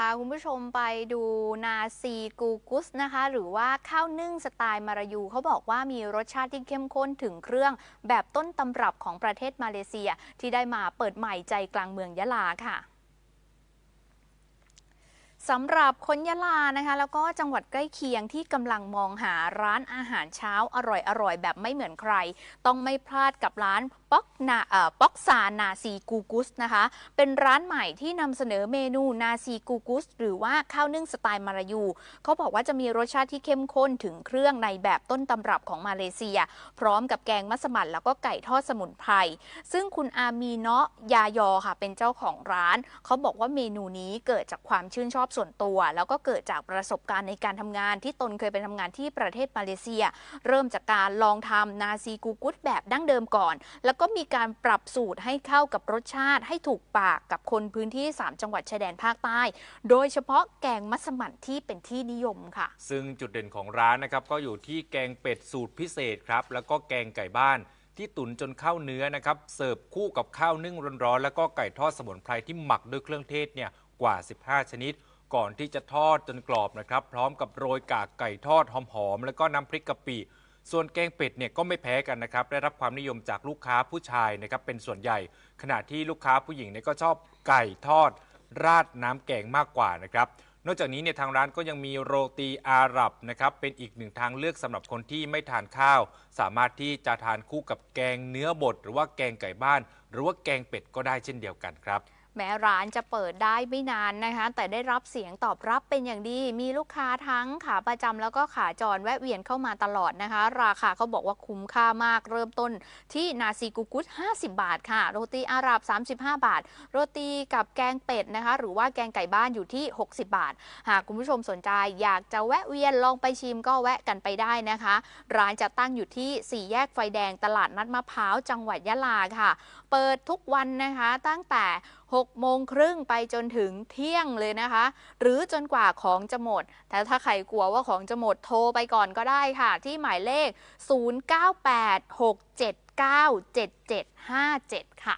พาคุณผู้ชมไปดูนาซีกูกุสนะคะ หรือว่าข้าวนึ่งสไตล์มารายูเขาบอกว่ามีรสชาติที่เข้มข้นถึงเครื่อง แบบต้นตำรับของประเทศมาเลเซีย ที่ได้มาเปิดใหม่ใจกลางเมืองยะลาค่ะ สำหรับคนยะลานะคะ แล้วก็จังหวัดใกล้เคียงที่กำลังมองหาร้านอาหารเช้าอร่อยๆแบบไม่เหมือนใคร ต้องไม่พลาดกับร้านป๊อกนาเอ่อป๊อกซานาซีกูกุสนะคะ เป็นร้านใหม่ที่นำเสนอเมนูนาซีกูกุส หรือว่าข้าวนึ่งสไตล์มาลายูเขาบอกว่าจะมีรสชาติที่เข้มข้นถึงเครื่องในแบบต้นตำรับของมาเลเซีย พร้อมกับแกงมัสมั่นแล้วก็ไก่ทอดสมุนไพรซึ่งคุณอามีเนาะยายอค่ะ เป็นเจ้าของร้านเขาบอกว่าเมนูนี้เกิดจากความชื่นชอบส่วนตัว แล้วก็เกิดจากประสบการณ์ในการทำงานที่ตนเคยไปทำงานที่ประเทศมาเลเซีย เริ่มจากการลองทำนาซีกูกุสแบบดั้งเดิมก่อน แล้วก็มีการปรับสูตรให้เข้ากับรสชาติ ให้ถูกปากกับคนพื้นที่ 3 จังหวัดชายแดนภาคใต้ โดยเฉพาะแกงมัสมั่นที่เป็นที่นิยมค่ะ ซึ่งจุดเด่นของร้านนะครับก็อยู่ที่แกงเป็ดสูตรพิเศษครับแล้วก็แกงไก่บ้านที่ตุ๋นจนเข้าเนื้อนะครับเสิร์ฟคู่กับข้าวนึ่งร้อนๆแล้วก็ไก่ทอดสมุนไพรที่หมักด้วยเครื่องเทศเนี่ยกว่า 15 ชนิด ก่อนที่จะทอดจนกรอบนะครับ พร้อมกับโรยกากไก่ทอดหอมๆแล้วก็น้ำพริกกะปิส่วนแกงเป็ดเนี่ยก็ไม่แพ้กันนะครับ ได้รับความนิยมจากลูกค้าผู้ชายนะครับเป็นส่วนใหญ่ ขณะที่ลูกค้าผู้หญิงเนี่ยก็ชอบไก่ทอด ราดน้ำแกงมากกว่านะครับนอกจากนี้เนี่ยทางร้านก็ยังมีโรตีอาหรับนะครับเป็นอีกหนึ่งทางเลือกสำหรับคนที่ไม่ทานข้าว สามารถที่จะทานคู่กับแกงเนื้อบด หรือว่าแกงไก่บ้าน หรือว่าแกงเป็ดก็ได้เช่นเดียวกันครับ แม้ร้านจะเปิดได้ไม่นานนะคะ แต่ได้รับเสียงตอบรับเป็นอย่างดี มีลูกค้าทั้งขาประจำแล้วก็ขาจรแวะเวียนเข้ามาตลอดนะคะ ราคาเขาบอกว่าคุ้มค่ามากเริ่มต้นที่นาซีกุกุส50 บาทค่ะ โรตีอาหรับ 35 บาท โรตีกับแกงเป็ดนะคะ หรือว่าแกงไก่บ้านอยู่ที่ 60 บาท หากคุณผู้ชมสนใจอยากจะแวะเวียนลองไปชิมก็แวะกันไปได้นะคะ ร้านจะตั้งอยู่ที่ 4 แยกไฟแดงตลาดนัดมะพร้าวจังหวัดยะลาค่ะ เปิดทุกวันนะคะตั้งแต่6โมงครึ่งไปจนถึงเที่ยงเลยนะคะ หรือจนกว่าของจะหมด แต่ถ้าใครกลัวว่าของจะหมดโทรไปก่อนก็ได้ค่ะ ที่หมายเลข 0986797757 ค่ะ